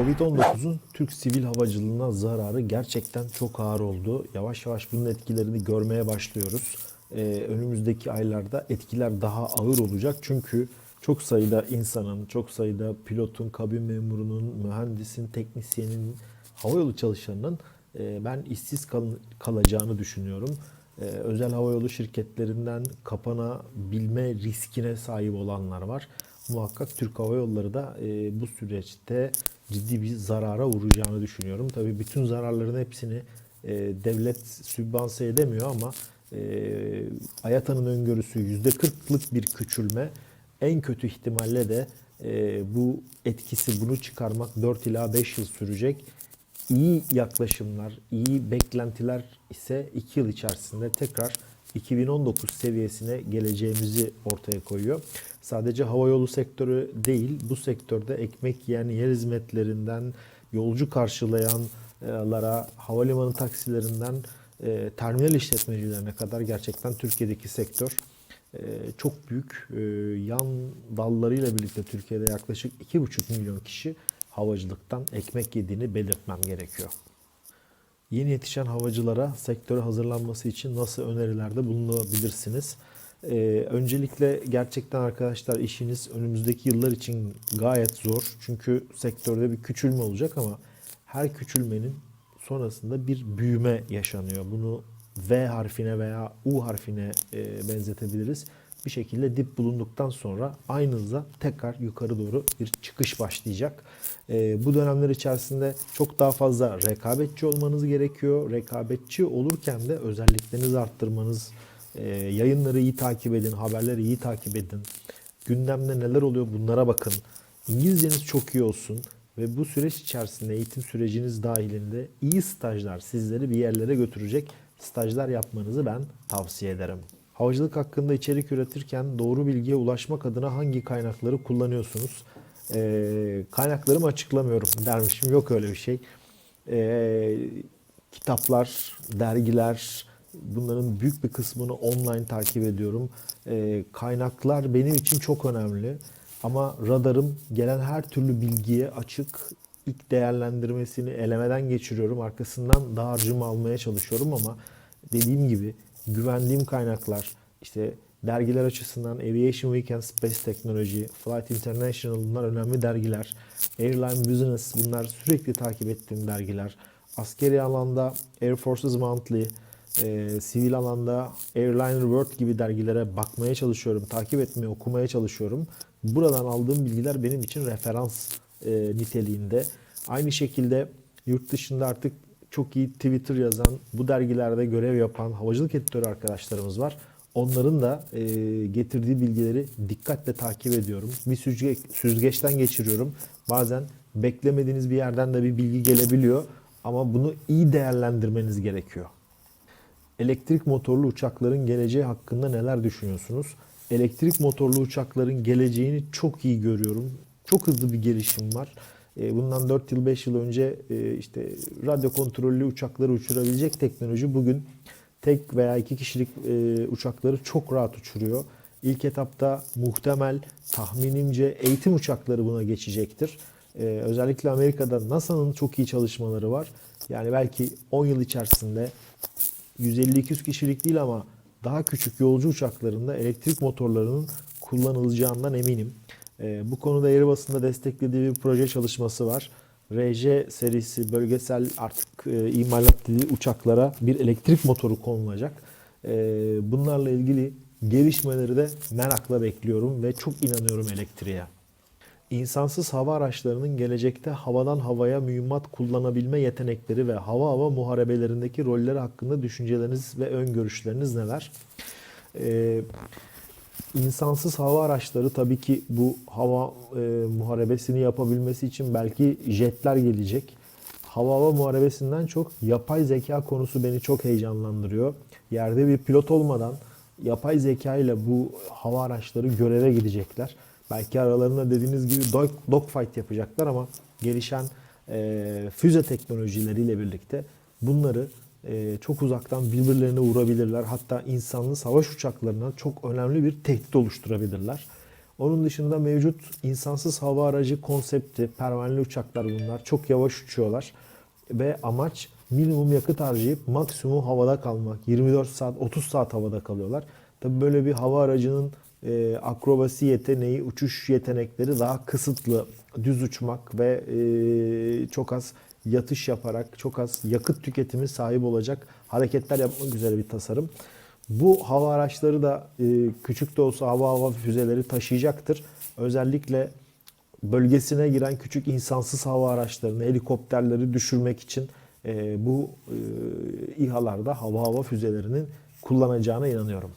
Covid-19'un Türk sivil havacılığına zararı gerçekten çok ağır oldu. Yavaş yavaş bunun etkilerini görmeye başlıyoruz. Ee, önümüzdeki aylarda etkiler daha ağır olacak. Çünkü çok sayıda insanın, çok sayıda pilotun, kabin memurunun, mühendisin, teknisyenin, havayolu çalışanının e, ben işsiz kal- kalacağını düşünüyorum. Ee, özel havayolu şirketlerinden kapanabilme riskine sahip olanlar var. Muhakkak Türk Hava Yolları da e, bu süreçte ciddi bir zarara uğrayacağını düşünüyorum. Tabii bütün zararların hepsini e, devlet sübvanse edemiyor ama e, AYATA'nın öngörüsü %40'lık bir küçülme en kötü ihtimalle de e, bu etkisi bunu çıkarmak 4 ila 5 yıl sürecek. İyi yaklaşımlar, iyi beklentiler ise 2 yıl içerisinde tekrar 2019 seviyesine geleceğimizi ortaya koyuyor. Sadece havayolu sektörü değil, bu sektörde ekmek yiyen yer hizmetlerinden yolcu karşılayanlara, havalimanı taksilerinden e, terminal işletmecilerine kadar gerçekten Türkiye'deki sektör e, çok büyük e, yan dallarıyla birlikte Türkiye'de yaklaşık 2,5 milyon kişi havacılıktan ekmek yediğini belirtmem gerekiyor. Yeni yetişen havacılara sektöre hazırlanması için nasıl önerilerde bulunabilirsiniz? Ee, öncelikle gerçekten arkadaşlar işiniz önümüzdeki yıllar için gayet zor. Çünkü sektörde bir küçülme olacak ama her küçülmenin sonrasında bir büyüme yaşanıyor. Bunu V harfine veya U harfine e, benzetebiliriz. Bir şekilde dip bulunduktan sonra aynı hızla tekrar yukarı doğru bir çıkış başlayacak. E, bu dönemler içerisinde çok daha fazla rekabetçi olmanız gerekiyor. Rekabetçi olurken de özelliklerinizi arttırmanız, e, yayınları iyi takip edin, haberleri iyi takip edin. Gündemde neler oluyor bunlara bakın. İngilizceniz çok iyi olsun ve bu süreç içerisinde eğitim süreciniz dahilinde iyi stajlar sizleri bir yerlere götürecek stajlar yapmanızı ben tavsiye ederim. Havacılık hakkında içerik üretirken doğru bilgiye ulaşmak adına hangi kaynakları kullanıyorsunuz? Ee, kaynaklarımı açıklamıyorum dermişim. Yok öyle bir şey. Ee, kitaplar, dergiler, bunların büyük bir kısmını online takip ediyorum. Ee, kaynaklar benim için çok önemli. Ama radarım gelen her türlü bilgiye açık. İlk değerlendirmesini elemeden geçiriyorum. Arkasından dağarcığımı almaya çalışıyorum ama dediğim gibi güvendiğim kaynaklar işte dergiler açısından Aviation Week and Space Technology, Flight International bunlar önemli dergiler. Airline Business bunlar sürekli takip ettiğim dergiler. Askeri alanda Air Forces Monthly, e, sivil alanda Airliner World gibi dergilere bakmaya çalışıyorum, takip etmeye, okumaya çalışıyorum. Buradan aldığım bilgiler benim için referans e, niteliğinde. Aynı şekilde yurt dışında artık çok iyi Twitter yazan, bu dergilerde görev yapan havacılık editörü arkadaşlarımız var. Onların da e, getirdiği bilgileri dikkatle takip ediyorum. Bir süzgeç, süzgeçten geçiriyorum. Bazen beklemediğiniz bir yerden de bir bilgi gelebiliyor. Ama bunu iyi değerlendirmeniz gerekiyor. Elektrik motorlu uçakların geleceği hakkında neler düşünüyorsunuz? Elektrik motorlu uçakların geleceğini çok iyi görüyorum. Çok hızlı bir gelişim var. E, Bundan 4 yıl 5 yıl önce e, işte radyo kontrollü uçakları uçurabilecek teknoloji bugün tek veya iki kişilik e, uçakları çok rahat uçuruyor. İlk etapta muhtemel tahminimce eğitim uçakları buna geçecektir. Özellikle Amerika'da NASA'nın çok iyi çalışmaları var. Yani belki 10 yıl içerisinde 150-200 kişilik değil ama daha küçük yolcu uçaklarında elektrik motorlarının kullanılacağından eminim. Ee, bu konuda Airbus'un desteklediği bir proje çalışması var. RJ serisi bölgesel artık e, imalat dediği uçaklara bir elektrik motoru konulacak. Ee, bunlarla ilgili gelişmeleri de merakla bekliyorum ve çok inanıyorum elektriğe. İnsansız hava araçlarının gelecekte havadan havaya mühimmat kullanabilme yetenekleri ve hava hava muharebelerindeki rolleri hakkında düşünceleriniz ve öngörüşleriniz neler? Ee, insansız hava araçları tabii ki bu hava e, muharebesini yapabilmesi için belki jetler gelecek. Hava hava muharebesinden çok yapay zeka konusu beni çok heyecanlandırıyor. Yerde bir pilot olmadan yapay zeka ile bu hava araçları göreve gidecekler. Belki aralarında dediğiniz gibi dog, dogfight yapacaklar ama gelişen e, füze teknolojileriyle birlikte bunları e, çok uzaktan birbirlerine vurabilirler. Hatta insanlı savaş uçaklarına çok önemli bir tehdit oluşturabilirler. Onun dışında mevcut insansız hava aracı konsepti, pervaneli uçaklar bunlar. Çok yavaş uçuyorlar. Ve amaç minimum yakıt harcayıp maksimum havada kalmak. 24 saat, 30 saat havada kalıyorlar. Tabi böyle bir hava aracının e, akrobasi yeteneği, uçuş yetenekleri daha kısıtlı. Düz uçmak ve e, çok az yatış yaparak, çok az yakıt tüketimi sahip olacak hareketler yapmak üzere bir tasarım. Bu hava araçları da e, küçük de olsa hava hava füzeleri taşıyacaktır. Özellikle bölgesine giren küçük insansız hava araçlarını, helikopterleri düşürmek için e, bu e, İHA'larda hava hava füzelerinin kullanacağına inanıyorum.